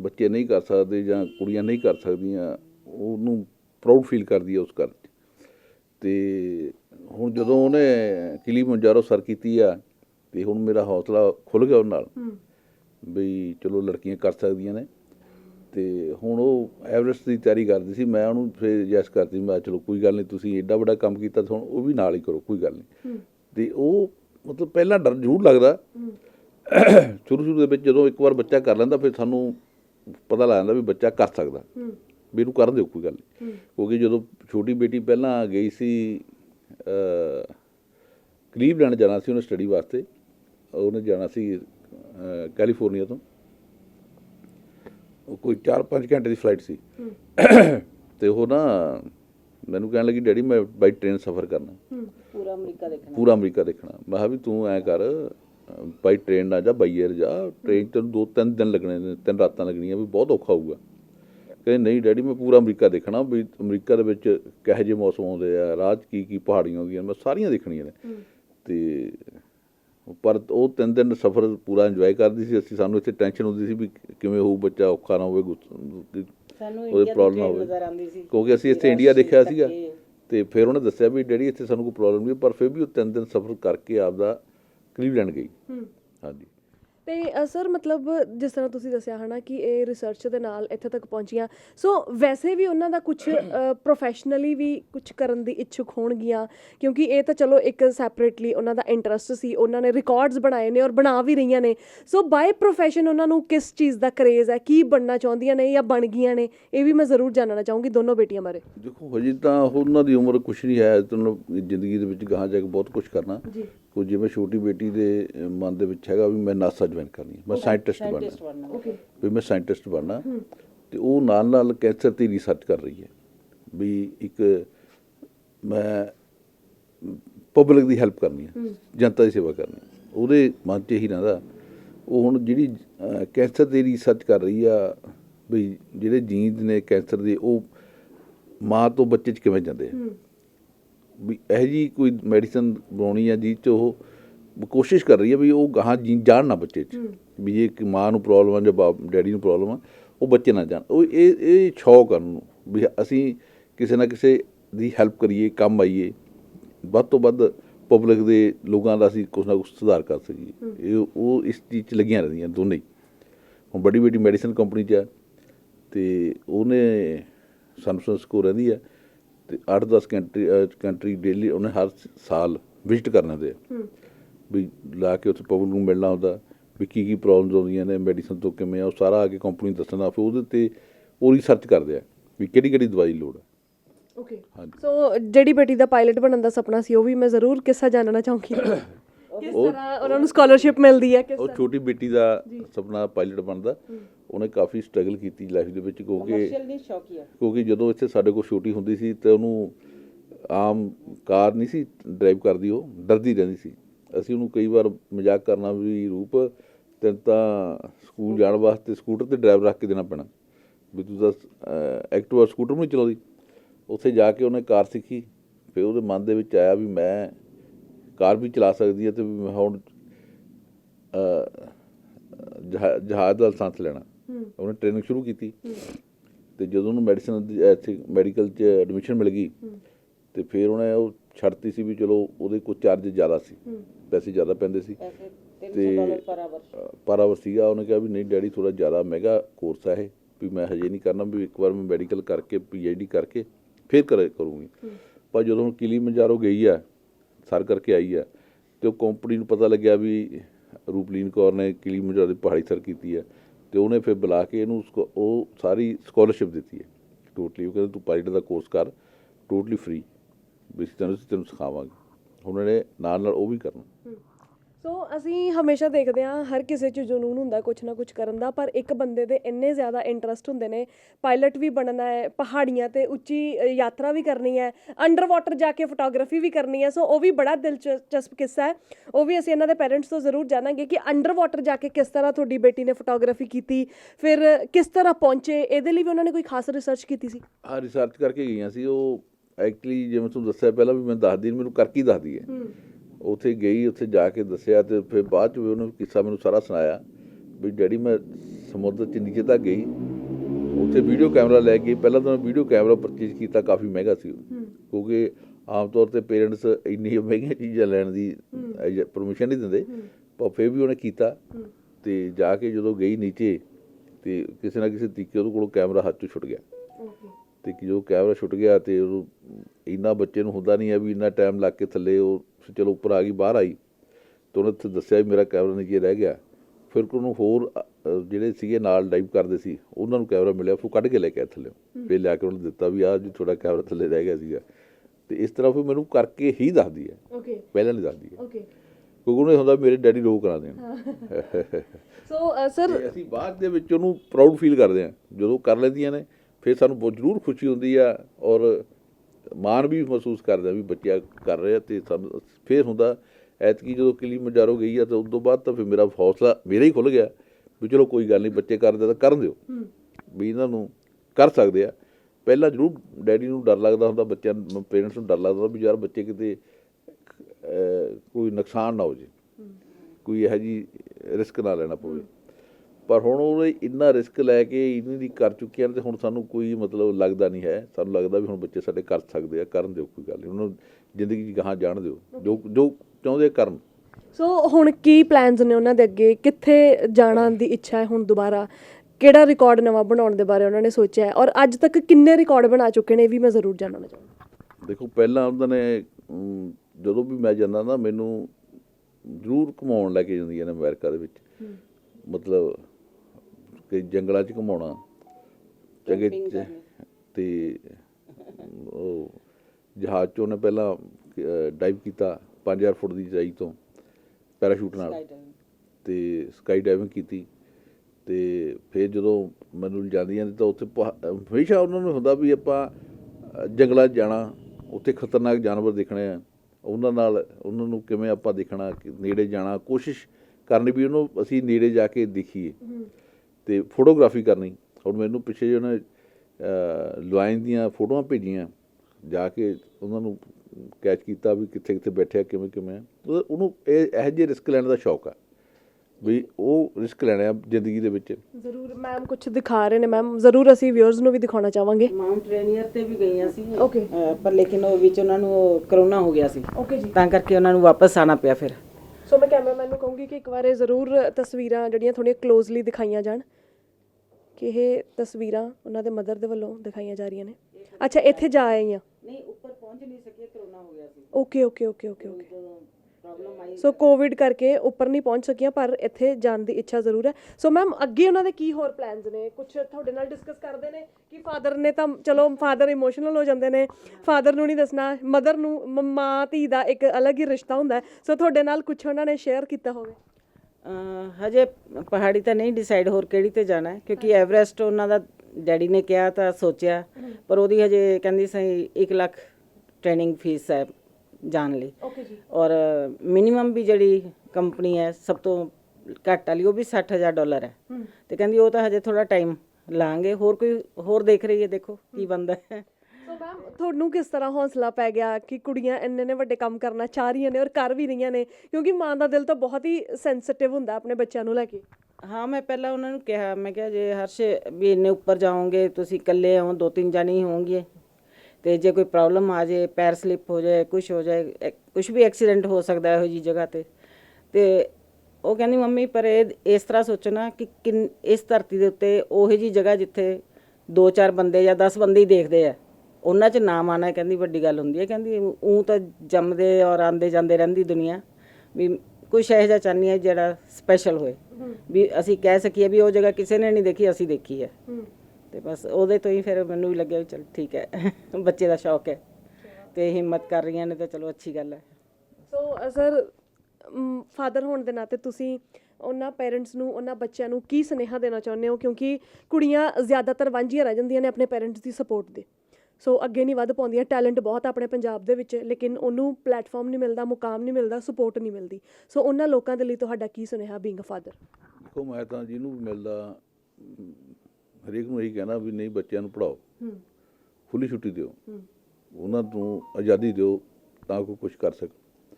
ਬੱਚੇ ਨਹੀਂ ਕਰ ਸਕਦੇ ਜਾਂ ਕੁੜੀਆਂ ਨਹੀਂ ਕਰ ਸਕਦੀਆਂ ਉਹਨੂੰ ਪ੍ਰਾਊਡ ਫੀਲ ਕਰਦੀ ਹੈ ਉਸ ਗੱਲ 'ਚ। ਤੇ ਹੁਣ ਜਦੋਂ ਉਹਨੇ ਕਿਲੀ ਮੰਜਾਰੋ ਸਰ ਕੀਤੀ ਆ ਤੇ ਹੁਣ ਮੇਰਾ ਹੌਸਲਾ ਖੁੱਲ ਗਿਆ ਉਹਨਾਂ ਨਾਲ ਬਈ ਚਲੋ ਲੜਕੀਆਂ ਕਰ ਸਕਦੀਆਂ ਨੇ। ਤੇ ਹੁਣ ਉਹ ਐਵਰੈਸਟ ਦੀ ਤਿਆਰੀ ਕਰਦੀ ਸੀ ਮੈਂ ਉਹਨੂੰ ਫਿਰ ਜੈਸ ਕਰਦੀ ਮੈਂ ਚਲੋ ਕੋਈ ਗੱਲ ਨਹੀਂ ਤੁਸੀਂ ਏਡਾ ਵੱਡਾ ਕੰਮ ਕੀਤਾ ਤਾਂ ਹੁਣ ਉਹ ਵੀ ਨਾਲ ਹੀ ਕਰੋ ਕੋਈ ਗੱਲ ਨਹੀਂ। ਤੇ ਉਹ ਮਤਲਬ ਪਹਿਲਾਂ ਡਰ ਜ਼ਰੂਰ ਲੱਗਦਾ। ਸ਼ੁਰੂ ਸ਼ੁਰੂ ਦੇ ਵਿੱਚ ਜਦੋਂ ਇੱਕ ਵਾਰ ਬੱਚਾ ਕਰ ਲੈਂਦਾ ਫਿਰ ਸਾਨੂੰ ਪਤਾ ਲੱਗ ਜਾਂਦਾ ਵੀ ਬੱਚਾ ਕਰ ਸਕਦਾ। ਵੀ ਇਹਨੂੰ ਕਰ ਦਿਓ ਕੋਈ ਗੱਲ ਨਹੀਂ। ਕਿਉਂਕਿ ਜਦੋਂ ਛੋਟੀ ਬੇਟੀ ਪਹਿਲਾਂ ਗਈ ਸੀ ਕਲੀਵਲੈਂਡ ਜਾਣਾ ਸੀ ਉਹਨੇ ਸਟੱਡੀ ਵਾਸਤੇ ਉਹਨੇ ਜਾਣਾ ਸੀ ਕੈਲੀਫੋਰਨੀਆ ਤੋਂ। ਕੋਈ 4-5 ਘੰਟੇ ਦੀ ਫਲਾਈਟ ਸੀ। ਤੇ ਉਹ ਨਾ ਮੈਨੂੰ ਕਹਿਣ ਲੱਗੀ ਡੈਡੀ ਮੈਂ ਬਾਈ ਟ੍ਰੇਨ ਸਫ਼ਰ ਕਰਨਾ। ਹੂੰ। ਪੂਰਾ ਅਮਰੀਕਾ ਦੇਖਣਾ। ਪੂਰਾ ਅਮਰੀਕਾ ਦੇਖਣਾ। ਮੈਂ ਕਿਹਾ ਵੀ ਤੂੰ ਐ ਕਰ ਬਾਈ ਟ੍ਰੇਨ ਨਾ ਜਾ ਬਾਈ 에ਅਰ ਜਾ। ਟ੍ਰੇਨ 'ਚ ਤੈਨੂੰ ਦੋ ਤਿੰਨ ਦਿਨ ਲੱਗਣੇ ਨੇ ਤਿੰਨ ਰਾਤਾਂ ਲੱਗਣੀਆਂ ਵੀ ਬਹੁਤ ਔਖਾ ਹੋਊਗਾ। ਕਹਿੰਦੇ ਨਹੀਂ ਡੈਡੀ ਮੈਂ ਪੂਰਾ ਅਮਰੀਕਾ ਦੇਖਣਾ। ਵੀ ਅਮਰੀਕਾ ਦੇ ਵਿੱਚ ਕਿਹੋ ਜਿਹੇ ਮੌਸਮ ਆਉਂਦੇ ਆ ਰਾਹ 'ਚ ਕੀ ਕੀ ਪਹਾੜੀਆਂ ਆਉਂਦੀਆਂ ਮੈਂ ਸਾਰੀਆਂ ਦੇਖਣੀਆਂ ਨੇ। ਤੇ ਪਰ ਉਹ ਤਿੰਨ ਦਿਨ ਸਫ਼ਰ ਪੂਰਾ ਇੰਜੋਏ ਕਰਦੀ ਸੀ ਅਸੀਂ ਸਾਨੂੰ ਇੱਥੇ ਟੈਨਸ਼ਨ ਹੁੰਦੀ ਸੀ ਵੀ ਕਿਵੇਂ ਹੋਊ ਬੱਚਾ ਔਖਾ ਨਾ ਹੋਵੇ ਸਾਨੂੰ ਇੰਡੀਆ train ਹੋਵੇ। ਕਿਉਂਕਿ ਅਸੀਂ ਇੱਥੇ ਇੰਡੀਆ ਦੇਖਿਆ। ਸੀਗਾ। ਤੇ ਫਿਰ ਉਹਨੇ ਦੱਸਿਆ ਵੀ ਡੈਡੀ ਇੱਥੇ ਸਾਨੂੰ ਕੋਈ ਪ੍ਰੋਬਲਮ ਨਹੀਂ ਪਰ ਫਿਰ ਵੀ ਉਹ ਤਿੰਨ ਦਿਨ ਸਫ਼ਰ ਕਰਕੇ ਆਪਦਾ ਕਲੀਵਲੈਂਡ ਗਈ। ਹਾਂਜੀ। ਤੇ ਸਰ ਮਤਲਬ ਜਿਸ ਤਰ੍ਹਾਂ ਤੁਸੀਂ ਦੱਸਿਆ ਹਨਾ ਕਿ ਇਹ ਰਿਸਰਚ ਦੇ ਨਾਲ ਇੱਥੇ ਤੱਕ ਪਹੁੰਚੀਆਂ। ਸੋ ਵੈਸੇ ਵੀ ਉਹਨਾਂ ਦਾ ਕੁਝ ਪ੍ਰੋਫੈਸ਼ਨਲੀ ਵੀ ਕੁਝ ਕਰਨ ਦੀ ਇੱਛੁਕ ਹੋਣਗੀਆਂ ਕਿਉਂਕਿ ਇਹ ਤਾਂ ਚਲੋ ਇੱਕ ਸੈਪਰੇਟਲੀ ਉਹਨਾਂ ਦਾ ਇੰਟਰਸਟ ਸੀ ਉਹਨਾਂ ਨੇ ਰਿਕਾਰਡਸ ਬਣਾਏ ਨੇ ਔਰ ਬਣਾ ਵੀ ਰਹੀਆਂ ਨੇ। ਸੋ ਬਾਈ ਪ੍ਰੋਫੈਸ਼ਨ ਉਹਨਾਂ ਨੂੰ ਕਿਸ ਚੀਜ਼ ਦਾ ਕਰੇਜ਼ ਹੈ ਕੀ ਬਣਨਾ ਚਾਹੁੰਦੀਆਂ ਨੇ ਜਾਂ ਬਣ ਗਈਆਂ ਨੇ ਇਹ ਵੀ ਮੈਂ ਜ਼ਰੂਰ ਜਾਣਨਾ ਚਾਹੂੰਗੀ ਦੋਨੋਂ ਬੇਟੀਆਂ ਬਾਰੇ। ਦੇਖੋ ਹਜੇ ਤਾਂ ਉਹਨਾਂ ਦੀ ਉਮਰ ਕੁਛ ਨਹੀਂ ਹੈ ਤੁਹਾਨੂੰ ਜ਼ਿੰਦਗੀ ਦੇ ਵਿੱਚ ਗਾਹਾਂ ਜਾ ਕੇ ਬਹੁਤ ਕੁਝ ਕਰਨਾ। ਜੀ ਕੋਈ ਜਿਵੇਂ ਛੋਟੀ ਬੇਟੀ ਦੇ ਮਨ ਦੇ ਵਿੱਚ ਹੈਗਾ ਵੀ ਮੈਂ ਨਾਸਾ ਜੁਆਇਨ ਕਰਨੀ ਹੈ। ਮੈਂ ਸਾਇੰਟਿਸਟ ਬਣਨਾ ਓਕੇ ਵੀ ਮੈਂ ਸਾਇੰਟਿਸਟ ਬਣਨਾ ਤੇ ਉਹ ਨਾਲ ਨਾਲ ਕੈਂਸਰ ਤੇ ਰਿਸਰਚ ਕਰ ਰਹੀ ਹੈ। ਵੀ ਇੱਕ ਮੈਂ ਪਬਲਿਕ ਦੀ ਹੈਲਪ ਕਰਨੀ ਹੈ। ਜਨਤਾ ਦੀ ਸੇਵਾ ਕਰਨੀ। ਉਹਦੇ ਮਨ 'ਚ ਹੀ ਰਹਿੰਦਾ। ਉਹ ਹੁਣ ਜਿਹੜੀ ਕੈਂਸਰ ਦੀ ਰਿਸਰਚ ਕਰ ਰਹੀ ਆ ਵੀ ਜਿਹੜੇ ਜੀਨਸ ਨੇ ਕੈਂਸਰ ਦੇ ਉਹ ਮਾਂ ਤੋਂ ਬੱਚੇ 'ਚ ਕਿਵੇਂ ਜਾਂਦੇ ਆ? ਵੀ ਇਹ ਜੀ ਕੋਈ ਮੈਡੀਸਨ ਬਣਾਉਣੀ ਆ ਜੀ ਚ ਉਹ ਕੋਸ਼ਿਸ਼ ਕਰ ਰਹੀ ਹੈ ਵੀ ਉਹ ਗਾਹਾਂ ਜੀ ਜਾਣ ਨਾ ਬੱਚੇ ਚ। ਵੀ ਜੇ ਕਿ ਮਾਂ ਨੂੰ ਪ੍ਰੋਬਲਮ ਆ ਜਾਂ ਬਾਪ ਡੈਡੀ ਨੂੰ ਪ੍ਰੋਬਲਮ ਆ ਉਹ ਬੱਚੇ ਨਾ ਜਾਣ। ਉਹ ਇਹ ਇਹ ਸ਼ੌਕ ਕਰਨ ਨੂੰ ਵੀ ਅਸੀਂ ਕਿਸੇ ਨਾ ਕਿਸੇ ਦੀ ਹੈਲਪ ਕਰੀਏ ਕੰਮ ਆਈਏ। ਵੱਧ ਤੋਂ ਵੱਧ ਪਬਲਿਕ ਦੇ ਲੋਕਾਂ ਦਾ ਅਸੀਂ ਕੁਛ ਨਾ ਕੁਛ ਸੁਧਾਰ ਕਰ ਸਕੀਏ। ਇਹ ਉਹ ਇਸ ਚੀਜ਼ ਚ ਲੱਗੀਆਂ ਰਹਿੰਦੀਆਂ ਦੋਨੇ ਹੀ। ਹੁਣ ਬੜੀ ਬੜੀ ਮੈਡੀਸਨ ਕੰਪਨੀ ਚ ਆ ਤੇ ਉਹਨੇ ਸਨ ਫਰਾਂਸਿਸਕੋ ਰਹਿੰਦੀ ਹੈ ਤੇ 8-10 ਕੰਟਰੀ ਕੰਟਰੀ ਡੇਲੀ ਉਹਨੇ ਹਰ ਸਾਲ ਵਿਜ਼ਿਟ ਕਰਨਾ ਦੇ। ਵੀ ਲਾ ਕੇ ਉੱਥੇ ਪਬਲਿਕ ਨੂੰ ਮਿਲਣਾ ਹੁੰਦਾ ਵੀ ਕੀ ਕੀ ਪ੍ਰੋਬਲਮਸ ਆਉਂਦੀਆਂ ਨੇ ਮੈਡੀਸਨ ਤੋਂ ਕਿਵੇਂ ਆ ਉਹ ਸਾਰਾ ਆ ਕੇ ਕੰਪਨੀ ਦੱਸਣਾ ਫਿਰ ਉਹਦੇ ਤੇ ਉਹ ਰਿਸਰਚ ਕਰਦੇ ਆ ਵੀ ਕਿਹੜੀ ਕਿਹੜੀ ਦਵਾਈ ਲੋੜ ਹੈ ਓਕੇ ਹਾਂਜੀ। ਸੋ ਜਿਹੜੀ ਬੇਟੀ ਦਾ ਪਾਇਲਟ ਬਣਨ ਦਾ ਸੁਪਨਾ ਸੀ ਉਹ ਵੀ ਮੈਂ ਜ਼ਰੂਰ ਕਿੱਸਾ ਜਾਣਨਾ ਚਾਹੂੰਗੀ। ਕਿਸ ਤਰ੍ਹਾਂ ਉਹਨਾਂ ਨੂੰ ਸਕਾਲਰਸ਼ਿਪ ਮਿਲਦੀ ਹੈ ਕਿਸ ਉਹ ਛੋਟੀ ਬੇਟੀ ਦਾ ਸੁਪਨਾ ਪਾਇਲਟ ਬਣਦਾ। ਉਹਨੇ ਕਾਫੀ ਸਟਰਗਲ ਕੀਤੀ ਲਾਈਫ ਦੇ ਵਿੱਚ ਕਿਉਂਕਿ ਕਮਰਸ਼ੀਅਲ ਨਹੀਂ ਸ਼ੌਕੀਆ ਕਿਉਂਕਿ ਜਦੋਂ ਇੱਥੇ ਸਾਡੇ ਕੋਲ ਛੋਟੀ ਹੁੰਦੀ ਸੀ ਤੇ ਉਹਨੂੰ ਆਮ ਕਾਰ ਨਹੀਂ ਸੀ ਡਰਾਈਵ ਕਰਦੀ ਉਹ ਡਰਦੀ ਰਹਿੰਦੀ ਸੀ। ਅਸੀਂ ਉਹਨੂੰ ਕਈ ਵਾਰ ਮਜ਼ਾਕ ਕਰਨਾ ਵੀ ਰੂਪ ਤੈਨੂੰ ਤਾਂ ਸਕੂਲ ਜਾਣ ਵਾਸਤੇ ਸਕੂਟਰ ਤੇ ਡਰਾਈਵਰ ਰੱਖ ਕੇ ਦੇਣਾ ਪੈਣਾ। ਵੀ ਤੂੰ ਤਾਂ ਅਹ, ਐਕਟਿਵਾ ਸਕੂਟਰ ਨੂੰ ਨਹੀਂ ਚਲਾਉਂਦੀ। ਉੱਥੇ ਜਾ ਕੇ ਉਹਨੇ ਕਾਰ ਸਿੱਖੀ ਫਿਰ ਉਹਦੇ ਮਨ ਦੇ ਵਿੱਚ ਆਇਆ ਵੀ ਮੈਂ ਕਾਰ ਵੀ ਚਲਾ ਸਕਦੀ ਹੈ ਤੇ ਹੁਣ ਜਹਾਜ਼ ਦਾ ਲਾਇਸੈਂਸ ਲੈਣਾ। ਉਹਨੇ ਟ੍ਰੇਨਿੰਗ ਸ਼ੁਰੂ ਕੀਤੀ। ਤੇ ਜਦੋਂ ਉਹਨੂੰ ਮੈਡੀਸਨ ਇੱਥੇ ਮੈਡੀਕਲ 'ਚ ਐਡਮਿਸ਼ਨ ਮਿਲ ਗਈ ਤੇ ਫਿਰ ਉਹਨੇ ਉਹ ਛੱਡਤੀ ਸੀ ਵੀ ਚਲੋ ਉਹਦੇ ਕੋਲ ਚਾਰਜ ਜ਼ਿਆਦਾ ਸੀ। ਪੈਸੇ ਜ਼ਿਆਦਾ ਪੈਂਦੇ ਸੀ। ਪੈਸੇ 300 ਤੇ ਪਰ ਆਵਰ ਸੀਗਾ। ਉਹਨੇ ਕਿਹਾ ਵੀ ਨਹੀਂ ਡੈਡੀ ਥੋੜਾ ਜ਼ਿਆਦਾ ਮਹਿੰਗਾ ਕੋਰਸ ਹੈ ਇਹ ਵੀ ਮੈਂ ਹਜੇ ਨਹੀਂ ਕਰਨਾ ਵੀ ਇੱਕ ਵਾਰ ਮੈਂ ਮੈਡੀਕਲ ਕਰਕੇ ਪੀਐਚਡੀ ਕਰਕੇ ਫਿਰ ਕਰ ਕਰੂੰਗੀ। ਪਰ ਜਦੋਂ ਹੁਣ ਕਿਲੀਮੰਜਾਰੋ ਗਈ ਆ ਸਰ ਕਰਕੇ ਆਈ ਆ ਤੇ ਉਹ ਕੰਪਨੀ ਨੂੰ ਪਤਾ ਲੱਗਿਆ ਵੀ ਰੂਪਲੀਨ ਕੌਰ ਨੇ ਕਿਲੀਮੰਜਾਰੋ ਦੀ ਪਹਾੜੀ ਸਰ ਕੀਤੀ ਹੈ ਤੇ ਉਹਨੇ ਫਿਰ ਬੁਲਾ ਕੇ ਇਹਨੂੰ ਸਕੋ- ਉਹ ਸਾਰੀ ਸਕਾਲਰਸ਼ਿਪ ਦਿੱਤੀ ਹੈ ਟੋਟਲੀ ਉਹ ਕਹਿੰਦਾ ਤੂੰ ਪਾਇਲਟ ਦਾ ਕੋਰਸ ਕਰ ਟੋਟਲੀ ਫ੍ਰੀ ਵੀ ਅਸੀਂ ਤੈਨੂੰ ਅਸੀਂ ਤੈਨੂੰ ਸਿਖਾਵਾਂਗੇ। ਉਹਨਾਂ ਨੇ ਨਾਲ ਨਾਲ ਉਹ ਵੀ ਕਰਨਾ। ਸੋ ਅਸੀਂ ਹਮੇਸ਼ਾ ਦੇਖਦੇ ਹਾਂ ਹਰ ਕਿਸੇ 'ਚ ਜਨੂਨ ਹੁੰਦਾ ਕੁਝ ਨਾ ਕੁਝ ਕਰਨ ਦਾ ਪਰ ਇੱਕ ਬੰਦੇ ਦੇ ਇੰਨੇ ਜ਼ਿਆਦਾ ਇੰਟਰਸਟ ਹੁੰਦੇ ਨੇ ਪਾਇਲਟ ਵੀ ਬਣਨਾ ਹੈ ਪਹਾੜੀਆਂ ਤੇ ਉੱਚੀ ਅ, ਯਾਤਰਾ ਵੀ ਕਰਨੀ ਹੈ ਅੰਡਰ ਵਾਟਰ ਜਾ ਕੇ ਫੋਟੋਗ੍ਰਾਫੀ ਵੀ ਕਰਨੀ ਹੈ ਸੋ ਉਹ ਵੀ ਬੜਾ ਦਿਲਚਸਪ ਕਿੱਸਾ ਹੈ। ਉਹ ਵੀ ਅਸੀਂ ਇਹਨਾਂ ਦੇ ਪੇਰੈਂਟਸ ਤੋਂ ਜ਼ਰੂਰ ਜਾਣਾਂਗੇ ਕਿ ਅੰਡਰ ਵਾਟਰ ਜਾ ਕੇ ਕਿਸ ਤਰ੍ਹਾਂ ਤੁਹਾਡੀ ਬੇਟੀ ਨੇ ਫੋਟੋਗ੍ਰਾਫੀ ਕੀਤੀ ਫਿਰ ਕਿਸ ਤਰ੍ਹਾਂ ਪਹੁੰਚੇ ਇਹਦੇ ਲਈ ਵੀ ਉਹਨਾਂ ਨੇ ਕੋਈ ਖਾਸ ਰਿਸਰਚ ਕੀਤੀ ਸੀ? ਹਾਂ ਰਿਸਰਚ ਕਰਕੇ ਗਈਆਂ ਸੀ ਉਹ ਐਕਚੁਅਲੀ ਜਿਵੇਂ ਤੁਹਾਨੂੰ ਦੱਸਿਆ ਪਹਿਲਾਂ ਵੀ ਮੈਂ ਦੱਸਦੀ ਨਹੀਂ ਮੈਨੂੰ ਕਰਕੇ ਹੀ ਦੱਸਦੀ ਹੈ। ਉੱਥੇ ਗਈ ਉੱਥੇ ਜਾ ਕੇ ਦੱਸਿਆ ਤੇ ਫਿਰ ਬਾਅਦ ਚ ਵੀ ਉਹਨੇ ਕਿੱਸਾ ਮੈਨੂੰ ਸਾਰਾ ਸੁਣਾਇਆ ਵੀ ਡੈਡੀ ਮੈਂ ਸਮੁੰਦਰ ਚ ਨੀਚੇ ਤੱਕ ਗਈ ਉੱਥੇ ਵੀਡੀਓ ਕੈਮਰਾ ਲੈ ਕੇ ਪਹਿਲਾਂ ਤਾਂ ਮੈਂ ਵੀਡੀਓ ਕੈਮਰਾ ਪਰਚੇਜ ਕੀਤਾ ਕਾਫੀ ਮਹਿੰਗਾ ਸੀ। ਕਿਉਂਕਿ ਆਮ ਤੌਰ ਤੇ ਪੇਰੈਂਟਸ ਇੰਨੀਆਂ ਮਹਿੰਗੀਆਂ ਚੀਜ਼ਾਂ ਲੈਣ ਦੀ ਪਰਮਿਸ਼ਨ ਨਹੀਂ ਦਿੰਦੇ ਪਰ ਫਿਰ ਵੀ ਉਹਨੇ ਕੀਤਾ ਤੇ ਜਾ ਕੇ ਜਦੋਂ ਗਈ ਨੀਚੇ ਤੇ ਕਿਸੇ ਨਾ ਕਿਸੇ ਤਰੀਕੇ ਉਹਦੇ ਕੋਲੋਂ ਕੈਮਰਾ ਹੱਥ ਚੋਂ ਛੁੱਟ ਗਿਆ। ਤੇ ਕਿ ਜੋ ਕੈਮਰਾ ਛੁੱਟ ਗਿਆ ਤੇ ਉਹਨੂੰ ਇੰਨਾ ਬੱਚੇ ਨੂੰ ਹੁੰਦਾ ਨਹੀਂ ਹੈ ਵੀ ਇੰਨਾ ਟਾਈਮ ਲੱਗ ਕੇ ਥੱਲੇ ਉਹ ਚਲੋ ਉੱਪਰ ਆ ਗਈ ਬਾਹਰ ਆਈ ਤੇ ਉਹਨੇ ਉੱਥੇ ਦੱਸਿਆ ਵੀ ਮੇਰਾ ਕੈਮਰਾ ਨੀਚੇ ਰਹਿ ਗਿਆ। ਫਿਰ ਉਹਨੂੰ ਹੋਰ ਜਿਹੜੇ ਸੀਗੇ ਨਾਲ ਡਾਈਵ ਕਰਦੇ ਸੀ ਉਹਨਾਂ ਨੂੰ ਕੈਮਰਾ ਮਿਲਿਆ ਫਿਰ ਉਹ ਕੱਢ ਕੇ ਲੈ ਕੇ ਆਇਆ ਥੱਲੇ। ਫਿਰ ਲਿਆ ਕੇ ਉਹਨੂੰ ਦਿੱਤਾ ਵੀ ਆਹ ਜੀ ਤੁਹਾਡਾ ਕੈਮਰਾ ਥੱਲੇ ਰਹਿ ਗਿਆ ਸੀਗਾ। ਤੇ ਇਸ ਤਰ੍ਹਾਂ ਫਿਰ ਮੈਨੂੰ ਕਰਕੇ ਹੀ ਦੱਸਦੀ ਹੈ। ਓਕੇ ਪਹਿਲਾਂ ਨਹੀਂ ਦੱਸਦੀ ਹੈ। ਓਕੇ ਕਿਉਂਕਿ ਉਹਨੇ ਹੁੰਦਾ ਮੇਰੇ ਡੈਡੀ ਰੋਕ ਕਰਾ ਦੇਣ। ਸੋ ਸਰ ਅਸੀਂ ਬਾਅਦ ਦੇ ਵਿੱਚ ਉਹਨੂੰ ਪ੍ਰਾਊਡ ਫੀਲ ਕਰਦੇ ਹਾਂ ਜਦੋਂ ਕਰ ਲੈਂਦੀਆਂ ਨੇ ਫਿਰ ਸਾਨੂੰ ਬਹੁਤ ਜ਼ਰੂਰ ਖੁਸ਼ੀ ਹੁੰਦੀ ਆ ਔਰ ਮਾਣ ਵੀ ਮਹਿਸੂਸ ਕਰਦੇ ਵੀ ਬੱਚਾ ਕਰ ਰਿਹਾ ਤੇ ਫਿਰ ਹੁੰਦਾ ਐਤਕੀ ਜਦੋਂ ਕਿਲੀਮੰਜਾਰੋ ਗਈ ਆ ਤਾਂ ਉਸ ਤੋਂ ਬਾਅਦ ਤਾਂ ਫਿਰ ਮੇਰਾ ਹੌਸਲਾ ਮੇਰਾ ਹੀ ਖੁੱਲ ਗਿਆ ਵੀ ਚਲੋ ਕੋਈ ਗੱਲ ਨਹੀਂ ਬੱਚੇ ਕਰਦੇ ਤਾਂ ਕਰਨ ਦਿਓ। ਵੀ ਇਹਨਾਂ ਨੂੰ ਕਰ ਸਕਦੇ ਆ। ਪਹਿਲਾਂ ਜ਼ਰੂਰ ਡੈਡੀ ਨੂੰ ਡਰ ਲੱਗਦਾ ਹੁੰਦਾ ਬੱਚਿਆਂ ਨੂੰ ਪੇਰੈਂਟਸ ਨੂੰ ਡਰ ਲੱਗਦਾ ਹੁੰਦਾ ਵੀ ਯਾਰ ਬੱਚੇ ਕਿਤੇ ਕੋਈ ਨੁਕਸਾਨ ਨਾ ਹੋ ਜੇ। ਕੋਈ ਇਹੋ ਜੀ ਰਿਸਕ ਨਾ ਲੈਣਾ ਪਵੇ। ਪਰ ਹੁਣ ਉਹ ਇੰਨਾ ਰਿਸਕ ਲੈ ਕੇ ਇਹਨਾਂ ਦੀ ਕਰ ਚੁੱਕੀਆਂ ਨੇ ਤੇ ਹੁਣ ਸਾਨੂੰ ਕੋਈ ਮਤਲਬ ਲੱਗਦਾ ਨਹੀਂ ਹੈ। ਸਾਨੂੰ ਲੱਗਦਾ ਵੀ ਹੁਣ ਬੱਚੇ ਸਾਡੇ ਕਰ ਸਕਦੇ ਆ। ਕਰਨ ਦਿਓ ਕੋਈ ਗੱਲ ਨਹੀਂ। ਉਹਨਾਂ ਨੂੰ ਜ਼ਿੰਦਗੀ 'ਚ ਗਾਹਾਂ ਜਾਣ ਦਿਓ। ਜੋ ਜੋ ਚਾਹੁੰਦੇ ਕਰਨ। ਸੋ ਹੁਣ ਕੀ ਪਲਾਨਸ ਨੇ ਉਹਨਾਂ ਦੇ ਅੱਗੇ? ਕਿੱਥੇ ਜਾਣਾ ਦੀ ਇੱਛਾ ਹੈ ਹੁਣ ਦੁਬਾਰਾ? ਕਿਹੜਾ ਰਿਕਾਰਡ ਨਵਾਂ ਬਣਾਉਣ ਦੇ ਬਾਰੇ ਉਹਨਾਂ ਨੇ ਸੋਚਿਆ ਹੈ? ਔਰ ਅੱਜ ਤੱਕ ਕਿੰਨੇ ਰਿਕਾਰਡ ਬਣਾ ਚੁੱਕੇ ਨੇ ਇਹ ਵੀ ਮੈਂ ਜ਼ਰੂਰ ਜਾਣਨਾ ਚਾਹੁੰਦਾ। ਦੇਖੋ ਪਹਿਲਾਂ ਉਹਨਾਂ ਨੇ ਜਦੋਂ ਵੀ ਮੈਂ ਜਾਂਦਾ ਨਾ ਮੈਨੂੰ ਜ਼ਰੂਰ ਘੁਮਾਉਣ ਲੈ ਕੇ ਜਾਂਦੀਆਂ ਨੇ ਅਮਰੀਕਾ ਦੇ ਵਿੱਚ। ਮਤਲਬ ਕਿ ਜੰਗਲਾਂ 'ਚ ਘੁਮਾਉਣਾ। ਚੰਗੇ। ਤੇ ਉਹ ਜਹਾਜ਼ 'ਚੋਂ ਉਹਨੇ ਪਹਿਲਾਂ ਡਾਈਵ ਕੀਤਾ 5000 ਫੁੱਟ ਦੀ ਉਚਾਈ ਤੋਂ ਪੈਰਾਸ਼ੂਟ ਨਾਲ। ਤੇ ਸਕਾਈ ਡਾਈਵਿੰਗ ਕੀਤੀ ਤੇ ਫਿਰ ਜਦੋਂ ਮੈਨੂੰ ਜਾਂਦੀਆਂ ਨੇ ਤਾਂ ਉੱਥੇ ਹਮੇਸ਼ਾ ਉਹਨਾਂ ਨੂੰ ਹੁੰਦਾ ਵੀ ਆਪਾਂ ਜੰਗਲਾਂ 'ਚ ਜਾਣਾ ਉੱਥੇ ਖਤਰਨਾਕ ਜਾਨਵਰ ਦੇਖਣੇ ਆ। ਉਹਨਾਂ ਨਾਲ ਉਹਨਾਂ ਨੂੰ ਕਿਵੇਂ ਆਪਾਂ ਦੇਖਣਾ ਨੇੜੇ ਜਾਣਾ ਕੋਸ਼ਿਸ਼ ਕਰਨੀ ਵੀ ਉਹਨੂੰ ਅਸੀਂ ਨੇੜੇ ਜਾ ਕੇ ਦੇਖੀਏ। ਤੇ ਫੋਟੋਗ੍ਰਾਫੀ ਕਰਨੀ। ਹੁਣ ਮੈਨੂੰ ਪਿੱਛੇ ਜਿਹੇ ਉਹਨੇ ਲਾਈਨ ਦੀਆਂ ਫੋਟੋਆਂ ਭੇਜੀਆਂ ਜਾ ਕੇ ਉਹਨਾਂ ਨੂੰ ਕੈਚ ਕੀਤਾ ਵੀ ਕਿੱਥੇ ਕਿੱਥੇ ਬੈਠਿਆ ਕਿਵੇਂ ਕਿਵੇਂ। ਉਹਨੂੰ ਇਹ ਇਹੋ ਜਿਹੇ ਰਿਸਕ ਲੈਣ ਦਾ ਸ਼ੌਕ ਆ ਵੀ ਉਹ ਰਿਸਕ ਲੈਣਾ ਆ ਜ਼ਿੰਦਗੀ ਦੇ ਵਿੱਚ। ਜ਼ਰੂਰ ਮੈਮ ਕੁਝ ਦਿਖਾ ਰਹੇ ਨੇ ਮੈਮ ਜ਼ਰੂਰ ਅਸੀਂ ਵਿਊਅਰਸ ਨੂੰ ਵੀ ਦਿਖਾਉਣਾ ਚਾਹਾਂਗੇ। ਮਾਊਂਟ ਰੇਨੀਅਰ ਤੇ ਵੀ ਗਈਆਂ ਸੀ. ਅਹ, ਪਰ ਲੇਕਿਨ ਉਹ ਵਿੱਚ ਉਹਨਾਂ ਨੂੰ ਕਰੋਨਾ ਹੋ ਗਿਆ ਸੀ। ਓਕੇ ਜੀ। ਤਾਂ ਕਰਕੇ ਉਹਨਾਂ ਨੂੰ ਵਾਪਸ ਆਣਾ ਪਿਆ ਫਿਰ। ਸੋ ਮੈਂ ਕੈਮਰਾਮੈਨ ਨੂੰ ਕਹੂੰਗੀ ਕਿ ਇੱਕ ਵਾਰ ਇਹ ਜ਼ਰੂਰ ਤਸਵੀਰਾਂ ਜਿਹੜੀਆਂ ਥੋੜੀਆਂ ਕਲੋਜ਼ਲੀ ਦਿਖਾਈਆਂ ਜਾਣ। ਕਿ ਇਹ ਤਸਵੀਰਾਂ ਉਹਨਾਂ ਦੇ ਮਦਰ ਦੇ ਵੱਲੋਂ ਦਿਖਾਈਆਂ ਜਾ ਰਹੀਆਂ ਨੇ। ਅੱਛਾ ਇੱਥੇ ਜਾ ਆਏ ਆ ਨਹੀਂ ਉੱਪਰ ਪਹੁੰਚ ਨਹੀਂ ਸਕੇ ਕਰੋਨਾ ਹੋ ਗਿਆ ਸੀ। Okay okay okay okay okay so covid ਕਰਕੇ ਉੱਪਰ ਨਹੀਂ ਪਹੁੰਚ ਸਕੀਆਂ ਪਰ ਇੱਥੇ ਜਾਣ ਦੀ ਇੱਛਾ ਜ਼ਰੂਰ ਹੈ। ਸੋ ਮੈਮ ਅੱਗੇ ਉਹਨਾਂ ਦੇ ਕੀ ਹੋਰ ਪਲਾਨਸ ਨੇ? ਕੁਝ ਤੁਹਾਡੇ ਨਾਲ ਡਿਸਕਸ ਕਰਦੇ ਨੇ ਕਿ ਫਾਦਰ ਨੇ ਤਾਂ ਚਲੋ ਫਾਦਰ ਇਮੋਸ਼ਨਲ ਹੋ ਜਾਂਦੇ ਨੇ। ਫਾਦਰ ਨੂੰ ਨਹੀਂ ਦੱਸਣਾ ਮਦਰ ਨੂੰ ਮ- ਧੀ ਦਾ ਇੱਕ ਅਲੱਗ ਹੀ ਰਿਸ਼ਤਾ ਹੁੰਦਾ ਸੋ ਤੁਹਾਡੇ ਨਾਲ ਕੁਝ ਉਹਨਾਂ ਨੇ ਸ਼ੇਅਰ ਕੀਤਾ ਹੋਵੇ। ਹਜੇ ਪਹਾੜੀ ਤਾਂ ਨਹੀਂ ਡਿਸਾਈਡ ਹੋਰ ਕਿਹੜੀ ਤੇ ਜਾਣਾ ਹੈ ਕਿਉਂਕਿ ਐਵਰੈਸਟ ਉਹਨਾਂ ਦਾ ਡੈਡੀ ਨੇ ਕਿਹਾ ਤਾਂ ਸੋਚਿਆ ਪਰ ਉਹਦੀ ਹਜੇ ਕਹਿੰਦੀ ਸਹੀ 1 ਲੱਖ ਟ੍ਰੇਨਿੰਗ ਫੀਸ ਹੈ ਜਾਣ ਲਈ। ਓਕੇ ਜੀ। ਔਰ ਮਿਨੀਮਮ ਵੀ ਜਿਹੜੀ ਕੰਪਨੀ ਹੈ ਸਭ ਤੋਂ ਘੱਟ ਵਾਲੀ ਉਹ ਵੀ 60000 ਡਾਲਰ ਹੈ। ਤੇ ਕਹਿੰਦੀ ਉਹ ਤਾਂ ਹਜੇ ਥੋੜਾ ਟਾਈਮ ਲਾਂਗੇ ਹੋਰ ਕੋਈ ਹੋਰ ਦੇਖ ਰਹੀ ਹੈ ਦੇਖੋ ਕੀ ਬੰਦਾ ਹੈ। ਮੈਮ, ਤੁਹਾਨੂੰ ਕਿਸ ਤਰ੍ਹਾਂ ਹੌਸਲਾ ਪੈ ਗਿਆ ਕਿ ਕੁੜੀਆਂ ਇੰਨੇ ਨੇ ਵੱਡੇ ਕੰਮ ਕਰਨਾ ਚਾਹ ਰਹੀਆਂ ਨੇ ਔਰ ਕਰ ਵੀ ਰਹੀਆਂ ਨੇ? ਕਿਉਂਕਿ ਮਾਂ ਦਾ ਦਿਲ ਤਾਂ ਬਹੁਤ ਹੀ ਸੈਂਸਿਟਿਵ ਹੁੰਦਾ ਆਪਣੇ ਬੱਚਿਆਂ ਨੂੰ ਲੈ ਕੇ। ਹਾਂ, ਮੈਂ ਪਹਿਲਾਂ ਉਹਨਾਂ ਨੂੰ ਕਿਹਾ, ਮੈਂ ਕਿਹਾ ਜੇ ਹਰਸ਼ ਵੀ ਇੰਨੇ ਉੱਪਰ ਜਾਓਗੇ, ਤੁਸੀਂ ਇਕੱਲੇ ਹੋ ਦੋ ਤਿੰਨ ਜਾਣੀ ਹੋਣਗੇ। ਤੇ ਜੇ ਕੋਈ ਪ੍ਰੋਬਲਮ ਆ ਜਾਏ, ਪੈਰ ਸਲਿੱਪ ਹੋ ਜਾਏ ਕੁਝ ਹੋ ਜਾਏ ਕੁਝ ਵੀ ਐਕਸੀਡੈਂਟ ਹੋ ਸਕਦਾ ਇਹੋ ਜੀ ਜਗ੍ਹਾ ਤੇ। ਤੇ ਉਹ ਕਹਿੰਦੀ, ਮੰਮੀ, ਪਰ ਇਹ, ਇਸ ਤਰ੍ਹਾਂ ਸੋਚਣਾ ਨਾ ਕਿ ਇਸ ਧਰਤੀ ਦੇ ਉੱਤੇ ਉਹੋ ਜੀ ਜਗ੍ਹਾ ਜਿੱਥੇ ਦੋ ਚਾਰ ਬੰਦੇ ਜਾਂ 10 ਬੰਦੇ ਹੀ ਦੇਖਦੇ ਆ। ਉਹਨਾਂ 'ਚ ਨਾਮ ਆਣਾ ਕਹਿੰਦੀ ਵੱਡੀ ਗੱਲ ਹੁੰਦੀ ਹੈ ਕਹਿੰਦੀ ਉਹ ਤਾਂ ਜੰਮਦੇ ਔਰ ਆਂਦੇ ਜਾਂਦੇ ਰਹਿੰਦੀ ਦੁਨੀਆ ਵੀ ਕੁਛ ਇਹੋ ਜਿਹਾ ਚਾਹੁੰਦੀ ਹੈ ਜਿਹੜਾ ਸਪੈਸ਼ਲ ਹੋਏ। ਵੀ ਅਸੀਂ ਕਹਿ ਸਕੀਏ ਵੀ ਉਹ ਜਗ੍ਹਾ ਕਿਸੇ ਨੇ ਨਹੀਂ ਦੇਖੀ ਅਸੀਂ ਦੇਖੀ ਹੈ। ਤੇ ਬਸ ਉਹਦੇ ਤੋਂ ਹੀ ਫਿਰ ਮੈਨੂੰ ਵੀ ਲੱਗਿਆ ਵੀ ਚਲ ਠੀਕ ਹੈ ਬੱਚੇ ਦਾ ਸ਼ੌਕ ਹੈ। ਤੇ ਹਿੰਮਤ ਕਰ ਰਹੀਆਂ ਨੇ ਤਾਂ ਚਲੋ ਅੱਛੀ ਗੱਲ ਹੈ। ਸੋ ਸਰ ਫਾਦਰ ਹੋਣ ਦੇ ਨਾਤੇ ਤੁਸੀਂ ਉਹਨਾਂ ਪੇਰੈਂਟਸ ਨੂੰ ਉਹਨਾਂ ਬੱਚਿਆਂ ਨੂੰ ਕੀ ਸੁਨੇਹਾ ਦੇਣਾ ਚਾਹੁੰਦੇ ਹੋ? ਕਿਉਂਕਿ ਕੁੜੀਆਂ ਜ਼ਿਆਦਾਤਰ ਵਾਂਝੀਆਂ ਰਹਿ ਜਾਂਦੀਆਂ ਨੇ ਆਪਣੇ ਪੇਰੈਂਟਸ ਦੀ ਸਪੋਰਟ ਦੇ ਸੋ ਅੱਗੇ ਨਹੀਂ ਵੱਧ ਪਾਉਂਦੀਆਂ ਟੈਲੈਂਟ ਬਹੁਤ ਆਪਣੇ ਪੰਜਾਬ ਦੇ ਵਿੱਚ ਲੇਕਿਨ ਉਹਨੂੰ ਪਲੇਟਫਾਰਮ ਨਹੀਂ ਮਿਲਦਾ ਮੁਕਾਮ ਨਹੀਂ ਮਿਲਦਾ ਸਪੋਰਟ ਨਹੀਂ ਮਿਲਦੀ। ਸੋ ਉਹਨਾਂ ਲੋਕਾਂ ਦੇ ਲਈ ਤੁਹਾਡਾ ਕੀ ਸੁਨੇਹਾ ਬੀਇੰਗ ਫਾਦਰ ਦੇਖੋ ਮੈਂ ਤਾਂ ਜਿਹਨੂੰ ਵੀ ਮਿਲਦਾ ਹਰੇਕ ਨੂੰ ਇਹੀ ਕਹਿਣਾ ਵੀ ਨਹੀਂ ਬੱਚਿਆਂ ਨੂੰ ਪੜਾਓ ਖੁੱਲੀ ਛੁੱਟੀ ਦਿਓ। ਉਹਨਾਂ ਨੂੰ ਆਜ਼ਾਦੀ ਦਿਓ ਤਾਂ ਕੋਈ ਕੁਝ ਕਰ ਸਕਣ।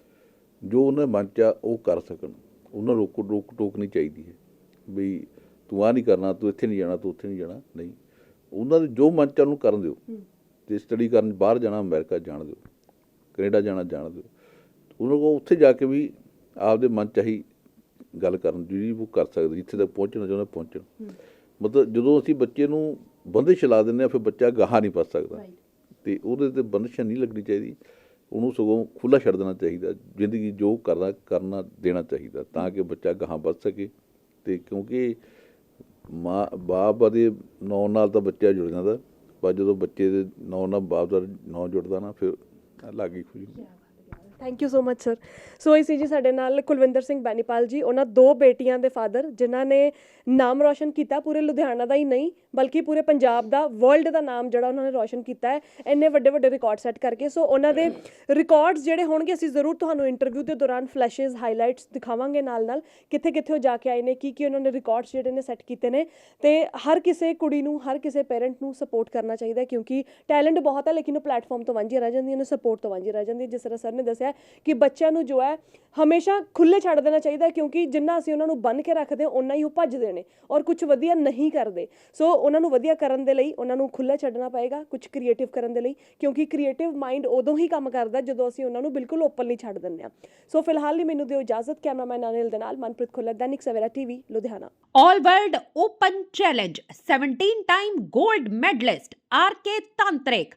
ਜੋ ਉਹਨਾਂ ਮਨ ਚ ਉਹ ਕਰ ਸਕਣ। ਉਹਨਾਂ ਰੋਕ ਰੋਕ ਟੋਕ ਨਹੀਂ ਚਾਹੀਦੀ ਹੈ ਵੀ ਤੂੰ ਆ ਨਹੀਂ ਕਰਨਾ ਤੂੰ ਇੱਥੇ ਨਹੀਂ ਜਾਣਾ ਤੂੰ ਉੱਥੇ ਨਹੀਂ ਜਾਣਾ। ਨਹੀਂ। ਉਹਨਾਂ ਦੇ ਜੋ ਮਨ ਚ ਉਹਨੂੰ ਕਰਨ ਦਿਓ। ਤੇ ਸਟੱਡੀ ਕਰਨ ਬਾਹਰ ਜਾਣਾ ਅਮਰੀਕਾ ਜਾਣ ਦਿਓ ਕੈਨੇਡਾ ਜਾਣਾ ਜਾਣ ਦਿਓ। ਉਹਨਾਂ ਕੋਲ ਉੱਥੇ ਜਾ ਕੇ ਵੀ ਆਪਦੇ ਮਨ ਚਾਹੀ ਗੱਲ ਕਰਨ ਜਿਹੜੀ ਉਹ ਕਰ ਸਕਦੇ ਜਿੱਥੇ ਤੱਕ ਪਹੁੰਚਣਾ ਚਾਹੁੰਦਾ ਪਹੁੰਚਣ। ਮਤਲਬ ਜਦੋਂ ਅਸੀਂ ਬੱਚੇ ਨੂੰ ਬੰਦਿਸ਼ ਲਾ ਦਿੰਦੇ ਆ ਫਿਰ ਬੱਚਾ ਗਾਹਾਂ ਨਹੀਂ ਪਾ ਸਕਦਾ। ਤੇ ਉਹਦੇ ਤੇ ਬੰਦਿਸ਼ ਨਹੀਂ ਲੱਗਣੀ ਚਾਹੀਦੀ। ਉਹਨੂੰ ਸਗੋਂ ਖੁੱਲਾ ਛੱਡ ਦੇਣਾ ਚਾਹੀਦਾ। ਜ਼ਿੰਦਗੀ ਜੋ ਕਰਦਾ ਕਰਨਾ ਦੇਣਾ ਚਾਹੀਦਾ ਤਾਂ ਕਿ ਬੱਚਾ ਗਾਹਾਂ ਵੱਧ ਸਕੇ। ਤੇ ਕਿਉਂਕਿ ਮਾਂ ਬਾਪ ਦੇ ਨਾਂ ਨਾਲ ਤਾਂ ਬੱਚਾ ਜੁੜ ਜਾਂਦਾ ਪਰ ਜਦੋਂ ਬੱਚੇ ਦੇ ਨੌ ਨਾਲ ਬਾਪ ਦਾ ਨਾਂ ਜੁੜਦਾ ਨਾ, ਫਿਰ ਅਲੱਗ ਹੀ ਖੁਸ਼ੀ। Thank you so much sir so ਇਹ ਸੀ ਜੀ ਸਾਡੇ ਨਾਲ ਕੁਲਵਿੰਦਰ ਸਿੰਘ ਬੈਨੀਪਾਲ ਜੀ ਉਹਨਾਂ ਦੋ ਬੇਟੀਆਂ ਦੇ ਫਾਦਰ ਜਿਨ੍ਹਾਂ ਨੇ ਨਾਮ ਰੋਸ਼ਨ ਕੀਤਾ ਪੂਰੇ ਲੁਧਿਆਣਾ ਦਾ ਹੀ ਨਹੀਂ ਬਲਕਿ ਪੂਰੇ ਪੰਜਾਬ ਦਾ ਵਰਲਡ ਦਾ ਨਾਮ ਜਿਹੜਾ ਉਹਨਾਂ ਨੇ ਰੌਸ਼ਨ ਕੀਤਾ ਹੈ ਇੰਨੇ ਵੱਡੇ ਵੱਡੇ ਰਿਕਾਰਡ ਸੈੱਟ ਕਰਕੇ ਸੋ ਉਹਨਾਂ ਦੇ ਰਿਕਾਰਡਸ ਜਿਹੜੇ ਹੋਣਗੇ ਅਸੀਂ ਜ਼ਰੂਰ ਤੁਹਾਨੂੰ ਇੰਟਰਵਿਊ ਦੇ ਦੌਰਾਨ ਫਲੈਸ਼ਸ ਹਾਈਲਾਈਟਸ ਦਿਖਾਵਾਂਗੇ ਨਾਲ ਨਾਲ ਕਿੱਥੇ ਕਿੱਥੇ ਉਹ ਜਾ ਕੇ ਆਏ ਨੇ ਕੀ ਕੀ ਉਹਨਾਂ ਨੇ ਰਿਕਾਰਡਸ ਜਿਹੜੇ ਨੇ ਸੈੱਟ ਕੀਤੇ ਨੇ। ਤੇ ਹਰ ਕਿਸੇ ਕੁੜੀ ਨੂੰ, ਹਰ ਕਿਸੇ ਪੇਰੈਂਟ ਨੂੰ ਸਪੋਰਟ ਕਰਨਾ ਚਾਹੀਦਾ ਕਿਉਂਕਿ ਟੈਲੈਂਟ ਬਹੁਤ ਹੈ, ਲੇਕਿਨ ਉਹ ਪਲੇਟਫਾਰਮ ਤੋਂ ਵਾਂਝੀਆਂ ਰਹਿ ਜਾਂਦੀਆਂ ਨੇ ਸਪੋਰਟ ਤੋਂ ਵਾਂਝੀ ਰਹਿ ਜਾਂਦੀਆਂ ਜਿਸ ਤਰ੍ਹਾਂ ਸਰ ਨੇ ਦੱਸਿਆ ਕਿ ਬੱਚਿਆਂ ਨੂੰ ਜੋ ਹੈ ਹਮੇਸ਼ਾ ਖੁੱਲੇ ਛੱਡ ਦੇਣਾ ਚਾਹੀਦਾ ਕਿਉਂਕਿ ਜਿੰਨਾ ਅਸੀਂ ਉਹਨਾਂ ਨੂੰ ਬੰਨ ਕੇ ਰੱਖਦੇ ਹਾਂ ਹੀ ਉਹ ਭੱਜਦੇ ਨੇ ਔਰ ਕੁਝ ਵਧੀਆ ਨਹੀਂ ਕਰਦੇ। ਸੋ ਉਹਨਾਂ ਨੂੰ ਵਧੀਆ ਕਰਨ ਦੇ ਲਈ ਉਹਨਾਂ ਨੂੰ ਖੁੱਲਾ ਛੱਡਣਾ ਪਏਗਾ ਕੁਝ ਕ੍ਰੀਏਟਿਵ ਕਰਨ ਦੇ ਲਈ, ਕਿਉਂਕਿ ਕ੍ਰੀਏਟਿਵ ਮਾਈਂਡ ਉਦੋਂ ਹੀ ਕੰਮ ਕਰਦਾ ਜਦੋਂ ਅਸੀਂ ਉਹਨਾਂ ਨੂੰ ਬਿਲਕੁਲ ਓਪਨਲੀ ਛੱਡ ਦਿੰਦੇ ਹਾਂ। ਸੋ ਫਿਲਹਾਲ ਲਈ ਮੈਨੂੰ ਦਿਓ ਇਜਾਜ਼ਤ, ਕੈਮਰਾਮੈਨ ਅਨਿਲ ਦੇ ਨਾਲ Manpreet Khullar Dainik Savera TV, Ludhiana. All World Open Challenge 17 time gold medalist RK Tantrik